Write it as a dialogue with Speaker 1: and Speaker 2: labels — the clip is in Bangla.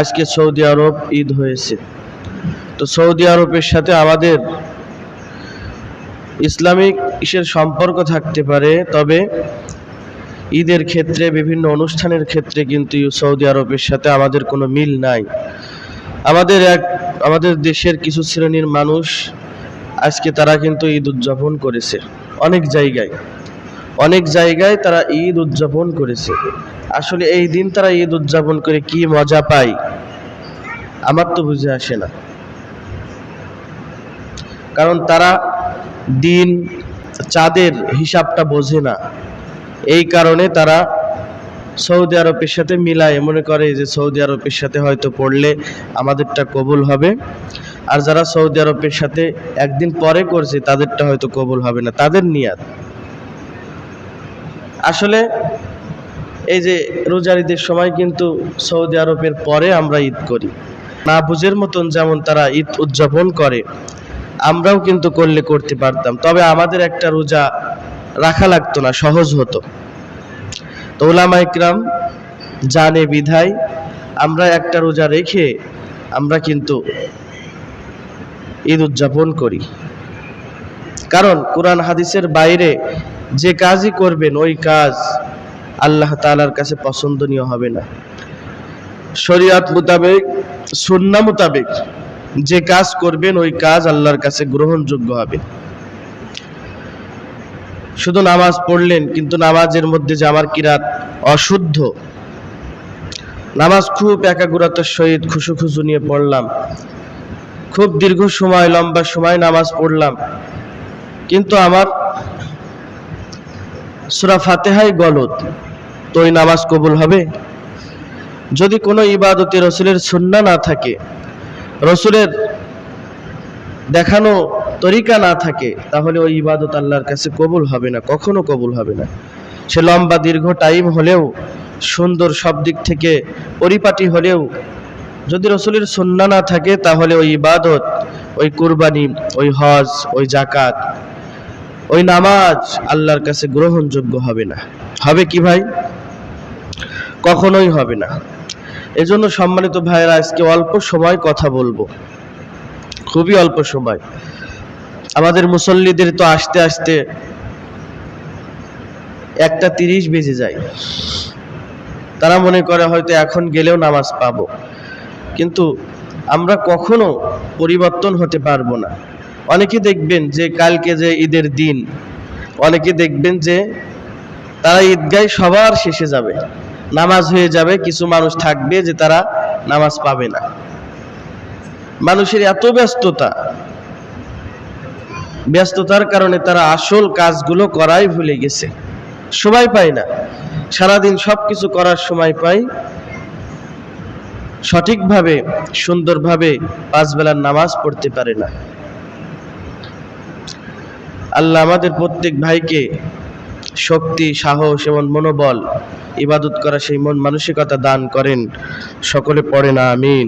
Speaker 1: আজকে সৌদি আরব ঈদ হয়েছে। তো সৌদি আরবের সাথে আমাদের ইসলামিক ইসের সম্পর্ক থাকতে পারে, তবে ঈদের ক্ষেত্রে, বিভিন্ন অনুষ্ঠানের ক্ষেত্রে কিন্তু সৌদি আরবের সাথে আমাদের কোনো মিল নাই। আমাদের এক, আমাদের দেশের কিছু শ্রেণির মানুষ আজকে তারা কিন্তু ঈদ উদযাপন করেছে, অনেক জায়গায়। অনেক জায়গায় তারা ঈদ উদযাপন করেছে। আসলে এই দিন তারা ঈদ উদযাপন করে কি মজা পায়, আমার তো বুঝে আসে না। কারণ তারা দিন চাঁদের হিসাবটা বোঝে না। এই কারণে তারা সৌদি আরবের সাথে মিলায়, মনে করে যে সৌদি আরবের সাথে হয়তো পড়লে আমাদেরটা কবুল হবে। আর যারা সৌদি আরবের সাথে একদিন পরে করছে, তাদেরটা হয়তো কবুল হবে না। তাদের নিয়াত। আসলে এই যে রোজার ঈদের সময় কিন্তু সৌদি আরবের পরে আমরা ঈদ করি। না বুঝের মতন যেমন তারা ঈদ উদযাপন করে, আমরাও কিন্তু করলে করতে পারতাম। তবে আমাদের একটা রোজা রাখা লাগতো না, সহজ হতো। তো ওলামা ইকরাম জানে বিধায় আমরা একটা রোজা রেখে আমরা কিন্তু ঈদ উদযাপন করি। কারণ কোরআন হাদিসের বাইরে যে কাজই করবেন, ওই কাজ আল্লাহ তাআলার কাছে পছন্দনীয় হবে না। শরিয়াত মোতাবেক, সুন্না মোতাবেক যে কাজ করবেন, ওই কাজ আল্লাহর কাছে গ্রহণযোগ্য হবে। শুধু নামাজ পড়লেন, কিন্তু নামাজের মধ্যে যে আমার কিরাত অশুদ্ধ, নামাজ খুব একাগ্রতার সহিত খুশু খুশু নিয়ে পড়লাম। খুব দীর্ঘ সময়, লম্বা সময় নামাজ পড়লাম। কিন্তু আমার সুরা ফাতেহাই গলত, তো ওই নামাজ কবুল হবে? যদি কোনো ইবাদতে রসুলের সুন্না না থাকে, রসুলের দেখানো তরিকা না থাকে, তাহলে ওই ইবাদত আল্লাহর কাছে কবুল হবে না, কখনো কবুল হবে না। সে লম্বা, দীর্ঘ টাইম হলেও, সুন্দর সব দিক থেকে পরিপাটি হলেও, যদি রসুলের সুন্না না থাকে, তাহলে ওই ইবাদত, ওই কুরবানি, ওই হজ, ওই জাকাত ওই নামাজ আল্লাহর কাছে গ্রহণযোগ্য হবে না। হবে কি ভাই? কখনোই হবে না। এজন্য সম্মানিত ভাইয়েরা, আজকে অল্প সময় কথা বলব। খুবই অল্প সময়। আমাদের মুসল্লিদের তো আসতে আসতে একটা তিরিশ বেজে যায়। তারা মনে করে হয়তো এখন গেলেও নামাজ পাবো। কিন্তু আমরা কখনো পরিবর্তন হতে পারব না। অনেকে দেখবেন যে কালকে যে ঈদের দিন, অনেকে দেখবেন যে তারা ঈদগায় সবার শেষে যাবে। নামাজ হয়ে যাবে, কিছু মানুষ থাকবে যে তারা নামাজ পাবে না। মানুষের এত ব্যস্ততা। ব্যস্ততার কারণে তারা আসল কাজগুলো করাই ভুলে গেছে। সময় পায় না। সারাদিন সব কিছু করার সময় পাই। সঠিকভাবে, সুন্দরভাবে পাঁচ বেলার নামাজ পড়তে পারে না। আল্লাহ আমাদের প্রত্যেক ভাইকে শক্তি, সাহস এবং মনোবল, ইবাদত করা সেই মন মানসিকতা দান করেন। সকলে পড়ে না, আমিন।